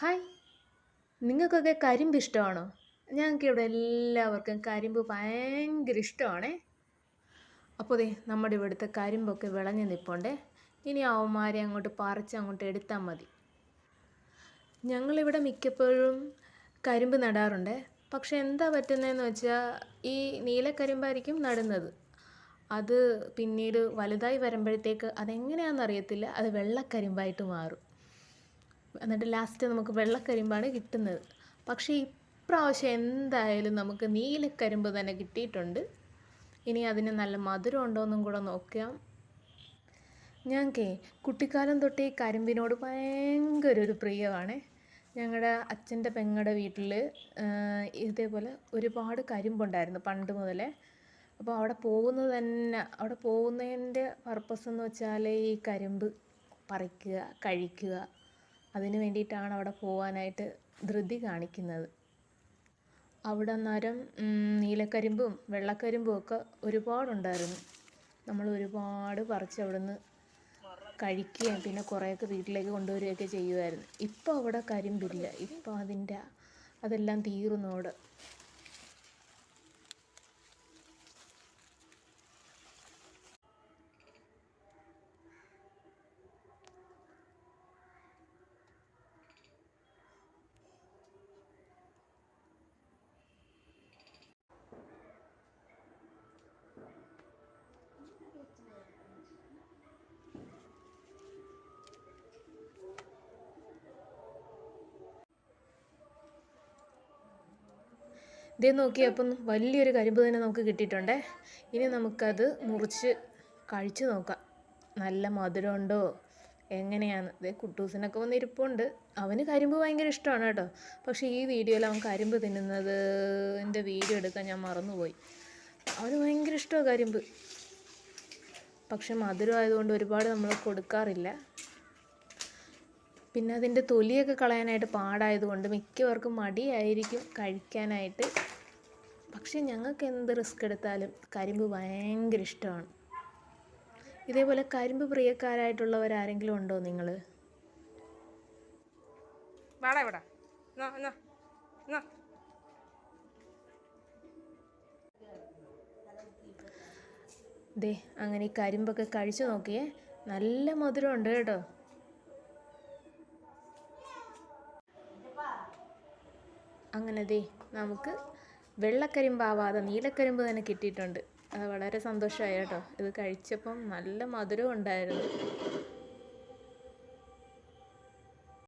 Hi. നിങ്ങൾക്കൊക്കെ കരിമ്പ് ഇഷ്ടമാണോ? ഞങ്ങൾക്ക് ഇവിടെ എല്ലാവർക്കും കരിമ്പ് ഭയങ്കര ഇഷ്ടമാണേ. അപ്പോൾ ദേ നമ്മുടെ ഇവിടുത്തെ കരിമ്പൊക്കെ വിളഞ്ഞ് നിൽപ്പുണ്ടേ ഇനി അവന്മാരെ അങ്ങോട്ട് പറിച്ച് അങ്ങോട്ട് എടുത്താൽ മതി. ഞങ്ങളിവിടെ മിക്കപ്പോഴും കരിമ്പ് നടാറുണ്ട്. പക്ഷെ എന്താ പറ്റുന്നതെന്ന് വെച്ചാൽ ഈ നീലക്കരിമ്പായിരിക്കും നടുന്നത്. അത് പിന്നീട് വലുതായി വരുമ്പോഴത്തേക്ക് അതെങ്ങനെയാണെന്ന് അറിയത്തില്ല. അത് വെള്ളക്കരിമ്പായിട്ട് മാറും. എന്നിട്ട് ലാസ്റ്റ് നമുക്ക് വെള്ളക്കരിമ്പാണ് കിട്ടുന്നത്. പക്ഷേ ഇപ്രാവശ്യം എന്തായാലും നമുക്ക് നീലക്കരിമ്പ് തന്നെ കിട്ടിയിട്ടുണ്ട്. ഇനി അതിന് നല്ല മധുരം ഉണ്ടോയെന്നും കൂടെ നോക്കാം. ഞങ്ങൾക്കേ കുട്ടിക്കാലം തൊട്ടേ കരിമ്പിനോട് ഭയങ്കര ഒരു പ്രിയമാണ് ഞങ്ങളുടെ അച്ഛന്റെ പെങ്ങളുടെ വീട്ടിൽ ഇതേപോലെ ഒരുപാട് കരിമ്പുണ്ടായിരുന്നു പണ്ട് മുതലേ. അപ്പോൾ അവിടെ പോകുന്നത് തന്നെ അവിടെ പോകുന്നതിന്റെ പർപ്പസ് എന്ന് വെച്ചാൽ ഈ കരിമ്പ് പറിക്കുക കഴിക്കുക അതിന് വേണ്ടിയിട്ടാണ് അവിടെ പോകാനായിട്ട് ധൃതി കാണിക്കുന്നത്. അവിടെ അന്നേരം നീലക്കരിമ്പും വെള്ളക്കരിമ്പും ഒക്കെ ഒരുപാടുണ്ടായിരുന്നു. നമ്മൾ ഒരുപാട് പറിച്ച് അവിടുന്ന് കഴിക്കുകയും പിന്നെ കുറേയൊക്കെ വീട്ടിലേക്ക് കൊണ്ടുവരികയൊക്കെ ചെയ്യുമായിരുന്നു. ഇപ്പോൾ അവിടെ കരിമ്പില്ല. ഇപ്പോൾ അതിന്റെ അതെല്ലാം തീർന്നോട് ഇതേ നോക്കിയപ്പം വലിയൊരു കരിമ്പ് തന്നെ നമുക്ക് കിട്ടിയിട്ടുണ്ടേ. ഇനി നമുക്കത് മുറിച്ച് കഴിച്ചു നോക്കാം. നല്ല മധുരമുണ്ടോ? എങ്ങനെയാണ്? ഇതേ കുട്ടൂസിനൊക്കെ വന്ന് ഇരിപ്പുണ്ട്. അവന് കരിമ്പ് ഭയങ്കര ഇഷ്ടമാണ് കേട്ടോ. പക്ഷേ ഈ വീഡിയോയിൽ അവൻ കരിമ്പ് തിന്നുന്നത് എന്റെ വീഡിയോ എടുക്കാൻ ഞാൻ മറന്നുപോയി. അവന് ഭയങ്കര ഇഷ്ടമാണ് കരിമ്പ്. പക്ഷെ മധുരം ആയതുകൊണ്ട് ഒരുപാട് നമ്മൾ കൊടുക്കാറില്ല. പിന്നെ അതിന്റെ തൊലിയൊക്കെ കളയാനായിട്ട് പാടായതുകൊണ്ട് മിക്കവർക്കും മടിയായിരിക്കും കഴിക്കാനായിട്ട്. പക്ഷേ ഞങ്ങൾക്ക് എന്ത് റിസ്ക് എടുത്താലും കരിമ്പ് ഭയങ്കര ഇഷ്ടമാണ്. ഇതേപോലെ കരിമ്പ് പ്രിയക്കാരായിട്ടുള്ളവരാരെങ്കിലും ഉണ്ടോ നിങ്ങൾ? വാടാ ഇവിടെ. ദേ അങ്ങനെ ഈ കരിമ്പൊക്കെ കഴിച്ചു നോക്കിയേ. നല്ല മധുരമുണ്ട് കേട്ടോ. അങ്ങനെ ദേ നമുക്ക് വെള്ളക്കരിമ്പാവാതെ നീലക്കരിമ്പ് തന്നെ കിട്ടിയിട്ടുണ്ട്. അത് വളരെ സന്തോഷമായി കേട്ടോ. ഇത് കഴിച്ചപ്പം നല്ല മധുരം ഉണ്ടായിരുന്നു.